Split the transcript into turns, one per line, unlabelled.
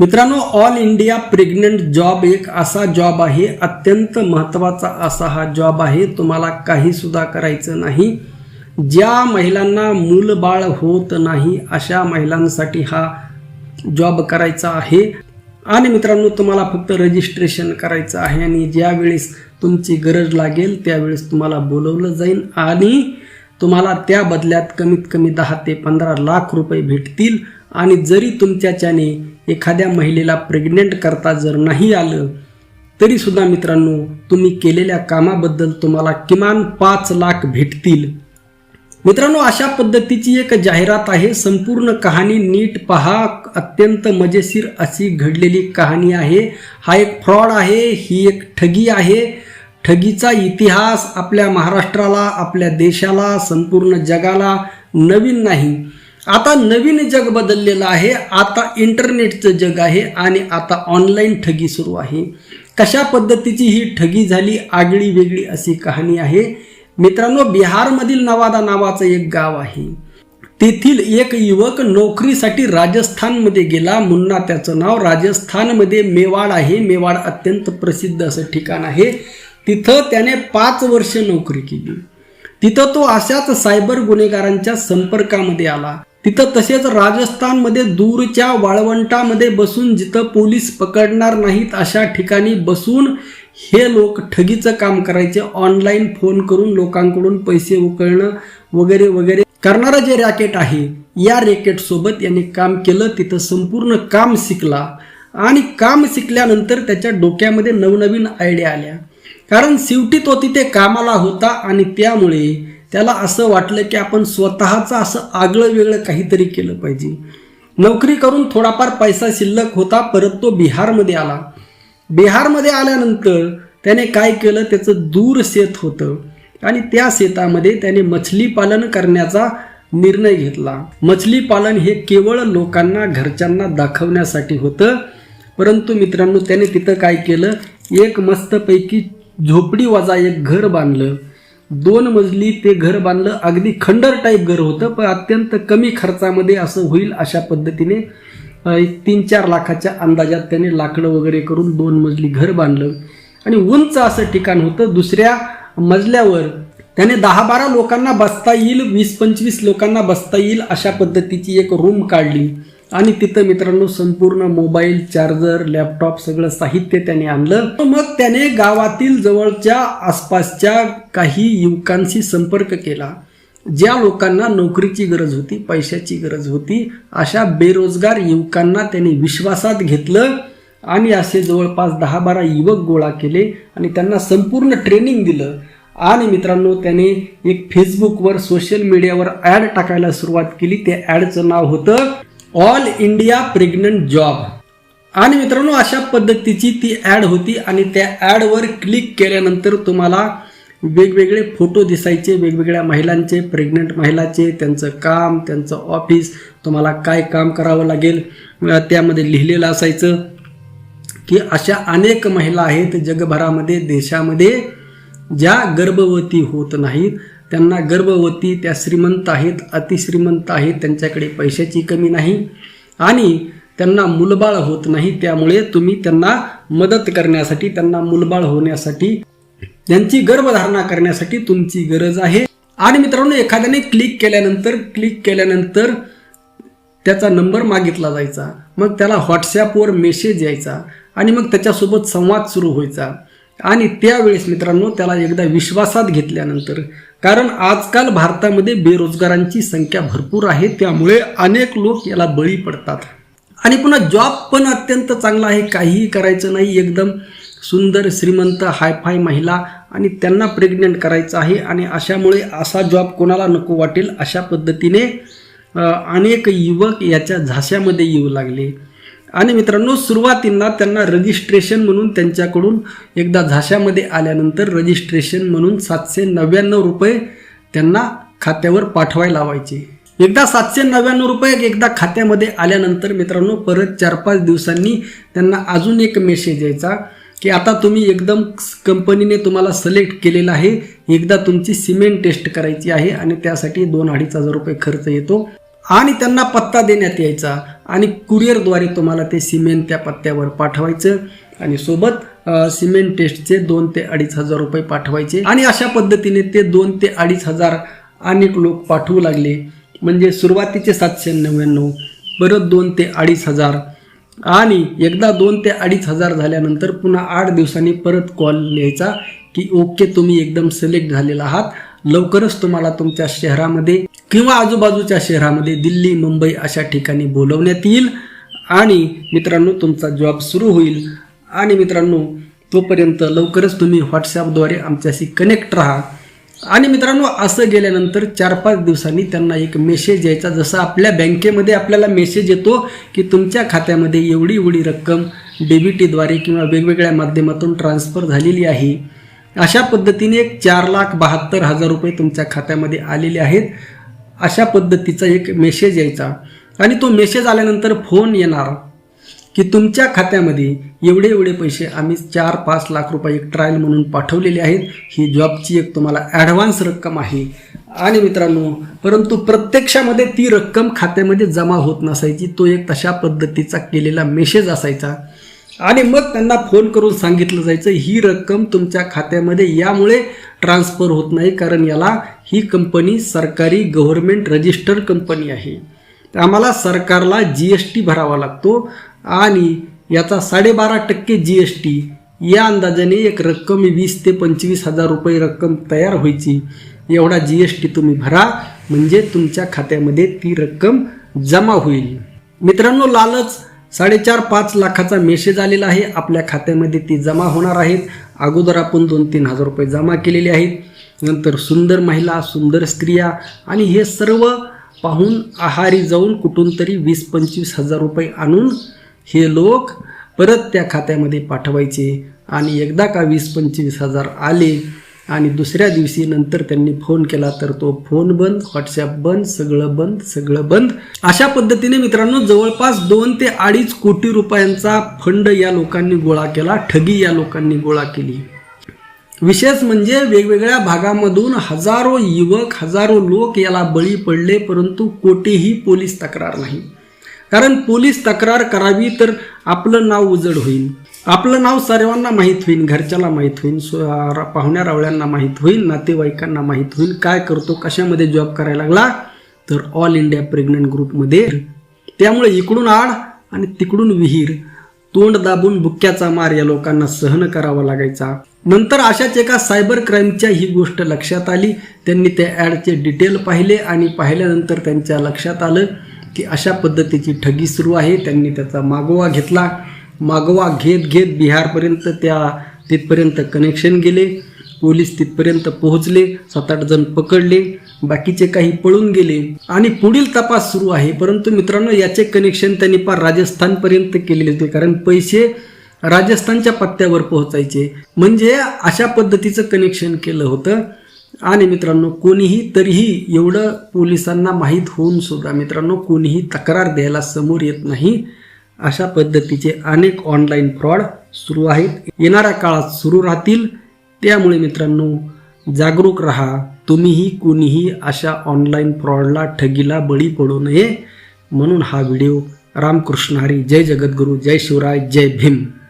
मित्रांनो all India pregnant job एक असा जॉब आहे अत्यंत महत्त्वाचा असा हा जॉब आहे. तुम्हाला काही सुद्धा करायचं नाही. ज्या महिलांना मूलबाळ होत नाही अशा महिलांसाठी हा जॉब करायचा आहे. आणि मित्रांनो तुम्हाला फक्त रजिस्ट्रेशन करायचं आहे आणि ज्यावेळेस तुमची गरज लागेल त्यावेळेस तुम्हाला बोलवलं जाईल. आणि तुम्हाला त्या बदल्यात कमीत कमी दहा ते पंधरा लाख रुपये भेटतील. आणि जरी तुमच्याच्याने एखाद्या महिलेला प्रेग्नेंट करता जर नाही आलं तरीसुद्धा मित्रांनो तुम्ही केलेल्या कामाबद्दल तुम्हाला किमान पाच लाख भेटतील. मित्रांनो अशा पद्धतीची एक जाहिरात आहे. संपूर्ण कहाणी नीट पहा. अत्यंत मजेशीर अशी घडलेली कहाणी आहे. हा एक फ्रॉड आहे ही एक ठगी आहे. ठगीचा इतिहास आपल्या महाराष्ट्राला आपल्या देशाला संपूर्ण जगाला नवीन नाही. आता नवीन जग बदललेलं आहे. आता इंटरनेटचं जग आहे आणि आता ऑनलाईन ठगी सुरू आहे. कशा पद्धतीची ही ठगी झाली आगळी वेगळी अशी कहाणी आहे. मित्रांनो बिहारमधील नवादा नावाचं एक गाव आहे. तेथील एक युवक नोकरीसाठी राजस्थानमध्ये गेला. मुन्ना त्याचं नाव राजस्थानमध्ये मेवाड आहे. मेवाड अत्यंत प्रसिद्ध असं ठिकाण आहे. तिथं त्याने पाच वर्ष नोकरी केली. तिथं तो अशाच सायबर गुन्हेगारांच्या संपर्कामध्ये आला. तिथं तसेच राजस्थानमध्ये दूरच्या वाळवंटामध्ये बसून जिथं पोलीस पकडणार नाहीत अशा ठिकाणी बसून हे लोक ठगीचं काम करायचे. ऑनलाईन फोन करून लोकांकडून पैसे उकळणं वगैरे वगैरे करणारं जे रॅकेट आहे या रॅकेटसोबत याने यांनी काम केलं. तिथं संपूर्ण काम शिकला आणि काम शिकल्यानंतर त्याच्या डोक्यामध्ये नवनवीन आयडिया आल्या. कारण शेवटी तो तिथे कामाला होता आणि त्यामुळे त्याला असं वाटलं की आपण स्वतःचं असं आगळं वेगळं काहीतरी केलं पाहिजे. नोकरी करून थोडाफार पैसा शिल्लक होता परत तो बिहारमध्ये आला. बिहारमध्ये आल्यानंतर त्याने काय केलं? त्याचं दूर शेत होतं आणि त्या शेतामध्ये त्याने मछली पालन करण्याचा निर्णय घेतला. मछली पालन हे केवळ लोकांना घरच्यांना दाखवण्यासाठी होतं. परंतु मित्रांनो त्याने तिथं काय केलं? एक मस्तपैकी झोपडी वजा एक घर बांधलं. दोन मजली ते घर बांधलं अगदी खंडर टाईप घर होतं पण अत्यंत कमी खर्चामध्ये असं होईल अशा पद्धतीने तीन चार लाखाच्या अंदाजात त्याने लाकडं वगैरे करून दोन मजली घर बांधलं. आणि उंच असं ठिकाण होतं दुसऱ्या मजल्यावर त्याने दहा बारा लोकांना बसता येईल वीस पंचवीस लोकांना बसता येईल अशा पद्धतीची एक रूम काढली. आणि तिथं मित्रांनो संपूर्ण मोबाईल चार्जर लॅपटॉप सगळं साहित्य त्याने आणलं. मग त्याने गावातील जवळच्या आसपासच्या काही युवकांशी संपर्क केला ज्या लोकांना नोकरीची गरज होती पैशाची गरज होती. अशा बेरोजगार युवकांना त्यांनी विश्वासात घेतलं आणि असे जवळपास दहा बारा युवक गोळा केले आणि त्यांना संपूर्ण ट्रेनिंग दिलं. आणि मित्रांनो त्याने एक फेसबुकवर सोशल मीडियावर ॲड टाकायला सुरुवात केली. त्या ॲडचं नाव होतं ऑल इंडिया प्रेग्नंट जॉब. आणि मित्रांनो अशा पद्धतीची ती ॲड होती आणि त्या ॲडवर क्लिक केल्यानंतर तुम्हाला वेगवेगळे फोटो दिसायचे वेगवेगळ्या महिलांचे प्रेग्नंट महिलाचे त्यांचं काम त्यांचं ऑफिस तुम्हाला काय काम करावं लागेल त्यामध्ये लिहिलेलं असायचं की अशा अनेक महिला आहेत जगभरामध्ये देशामध्ये ज्या गर्भवती होत नाहीत. त्यांना गर्भवती त्या श्रीमंत आहेत अतिश्रीमंत आहेत त्यांच्याकडे पैशाची कमी नाही आणि त्यांना मुलबाळ होत नाही त्यामुळे तुम्ही त्यांना मदत करण्यासाठी त्यांना मुलबाळ होण्यासाठी त्यांची गर्भधारणा करण्यासाठी तुमची गरज आहे. आणि मित्रांनो एखाद्याने क्लिक केल्यानंतर क्लिक केल्यानंतर त्याचा नंबर मागितला जायचा. मग त्याला व्हॉट्सॲपवर मेसेज यायचा. आणि मग त्याच्यासोबत संवाद सुरू व्हायचा. आणि त्यावेळेस मित्रांनो त्याला एकदा विश्वासात घेतल्यानंतर कारण आजकाल भारतामध्ये बेरोजगारांची संख्या भरपूर आहे त्यामुळे अनेक लोक याला बळी पडतात. आणि पुन्हा जॉब पण अत्यंत चांगला आहे काहीही करायचं नाही एकदम सुंदर श्रीमंत हायफाय महिला आणि त्यांना प्रेग्नंट करायचं आहे आणि अशामुळे असा जॉब कोणाला नको वाटेल अशा पद्धतीने अनेक युवक याच्या झाश्यामध्ये येऊ लागले. आणि मित्रांनो सुरुवातींना त्यांना रजिस्ट्रेशन म्हणून त्यांच्याकडून एकदा झाश्यामध्ये आल्यानंतर रजिस्ट्रेशन म्हणून सातशे नव्याण्णव रुपये त्यांना खात्यावर पाठवायला लावायचे. एकदा सातशे नव्याण्णव रुपये एकदा खात्यामध्ये आल्यानंतर मित्रांनो परत चार पाच दिवसांनी त्यांना अजून एक मेसेज यायचा की आता तुम्ही एकदम कंपनीने तुम्हाला सिलेक्ट केलेलं आहे. एकदा तुमची सिमेंट टेस्ट करायची आहे आणि त्यासाठी दोन अडीच हजार रुपये खर्च येतो. आणि त्यांना पत्ता देण्यात यायचा. आणि कुरिअरद्वारे तुम्हाला ते सिमेंट त्या पत्त्यावर पाठवायचं. आणि सोबत सिमेंट टेस्टचे दोन ते अडीच हजार रुपये पाठवायचे. आणि अशा पद्धतीने ते दोन ते अडीच हजार अनेक लोक पाठवू लागले. म्हणजे सुरुवातीचे सातशे नव्याण्णव परत दोन ते अडीच हजार. आणि एकदा दोन ते अडीच हजार झाल्यानंतर पुन्हा आठ दिवसांनी परत कॉल लिहायचा की ओके तुम्ही एकदम सिलेक्ट झालेला आहात. लवकरच तुम्हाला तुमच्या शहरामध्ये किंवा आजूबाजूच्या शहरामध्ये दिल्ली मुंबई अशा ठिकाणी बोलवण्यात येईल. आणि मित्रांनो तुमचा जॉब सुरू होईल. आणि मित्रांनो तोपर्यंत लवकरच तुम्ही व्हॉट्सॲपद्वारे आमच्याशी कनेक्ट राहा. आणि मित्रांनो असं गेल्यानंतर चार पाच दिवसांनी त्यांना एक मेसेज यायचा. जसं आपल्या बँकेमध्ये आपल्याला मेसेज येतो की तुमच्या खात्यामध्ये एवढी एवढी रक्कम डेबिटीद्वारे किंवा वेगवेगळ्या माध्यमातून ट्रान्स्फर झालेली आहे. अशा पद्धतीने एक चार लाख बहात्तर हजार रुपये तुमच्या खात्यामध्ये आलेले आहेत. अशा पद्धतीचा एक मेसेज यायचा. आणि तो मेसेज आल्यानंतर फोन येणार की तुमच्या खात्यामध्ये एवढे एवढे पैसे आम्ही चार पाच लाख रुपये एक ट्रायल म्हणून पाठवलेले आहेत. ही जॉबची एक तुम्हाला ॲडव्हान्स रक्कम आहे. आणि मित्रांनो परंतु प्रत्यक्षामध्ये ती रक्कम खात्यामध्ये जमा होत नसायची. तो एक तशा पद्धतीचा केलेला मेसेज असायचा. आणि मग त्यांना फोन करून सांगितलं जायचं ही रक्कम तुमच्या खात्यामध्ये यामुळे ट्रान्सफर होत नाही कारण याला ही कंपनी सरकारी गव्हर्नमेंट रजिस्टर्ड कंपनी आहे. आम्हाला सरकारला जी एस टी भरावा लागतो आणि याचा साडेबारा टक्के जी एस टी या अंदाजाने एक रक्कम वीस ते पंचवीस हजार रुपये रक्कम तयार व्हायची. एवढा जी एस टी तुम्ही भरा म्हणजे तुमच्या खात्यामध्ये ती रक्कम जमा होईल. मित्रांनो लालच साडेचार पाच लाखाचा मेसेज आलेला आहे. आपल्या खात्यामध्ये ती जमा होणार आहेत. अगोदर आपण दोन तीन हजार रुपये जमा केलेले आहेत. नंतर सुंदर महिला सुंदर स्त्रिया आणि हे सर्व पाहून आहारी जाऊन कुठून तरी वीस पंचवीस हजार रुपये आणून हे लोक परत त्या खात्यामध्ये पाठवायचे. आणि एकदा का वीस पंचवीस हजार आले आणि दुसऱ्या दिवशी नंतर त्यांनी फोन केला तर तो फोन बंद व्हॉट्सॲप बंद सगळं बंद सगळं बंद. अशा पद्धतीने मित्रांनो जवळपास दोन ते अडीच कोटी रुपयांचा फंड या लोकांनी गोळा केला ठगी या लोकांनी गोळा केली. विशेष म्हणजे वेगवेगळ्या भागामधून हजारो युवक हजारो लोक याला बळी पडले परंतु कोठेही पोलीस तक्रार नाही. कारण पोलीस तक्रार करावी तर आपलं नाव उजड होईल. आपलं नाव सर्वांना माहीत होईल घरच्याला माहीत होईल पाहुण्या रावळ्यांना माहीत होईल नातेवाईकांना माहीत होईल काय करतो कशामध्ये जॉब करायला लागला तर ऑल इंडिया प्रेग्नंट ग्रुपमध्ये. त्यामुळे इकडून आड आणि तिकडून विहीर तोंड दाबून बुक्क्याचा मार या लोकांना सहन करावा लागायचा. नंतर अशाच एका सायबर क्राईमच्या ही गोष्ट लक्षात आली त्यांनी त्या ॲडचे डिटेल पाहिले आणि पाहिल्यानंतर त्यांच्या लक्षात आलं की अशा पद्धतीची ठगी सुरू आहे त्यांनी त्याचा मागोवा घेतला. मागवा घेत घेत बिहारपर्यंत त्या तिथपर्यंत कनेक्शन गेले. पोलीस तिथपर्यंत पोहोचले. सात आठ जण पकडले. बाकीचे काही पळून गेले. आणि पुढील तपास सुरू आहे. परंतु मित्रांनो याचे कनेक्शन त्यांनी पार राजस्थानपर्यंत केलेले होते. कारण पैसे राजस्थानच्या पत्त्यावर पोहोचायचे. म्हणजे अशा पद्धतीचं कनेक्शन केलं होतं. आणि मित्रांनो कोणीही तरीही एवढं पोलिसांना माहीत होऊन सुद्धा मित्रांनो कोणीही तक्रार द्यायला समोर येत नाही. अशा पद्धतीचे अनेक ऑनलाईन फ्रॉड सुरू आहेत. येणाऱ्या काळात सुरू राहतील. त्यामुळे मित्रांनो जागरूक राहा. तुम्हीही कुणीही अशा ऑनलाईन फ्रॉडला ठगीला बळी पडू नये. म्हणून हा व्हिडिओ रामकृष्ण हरी. जय जगद्गुरू. जय शिवराय. जय भीम.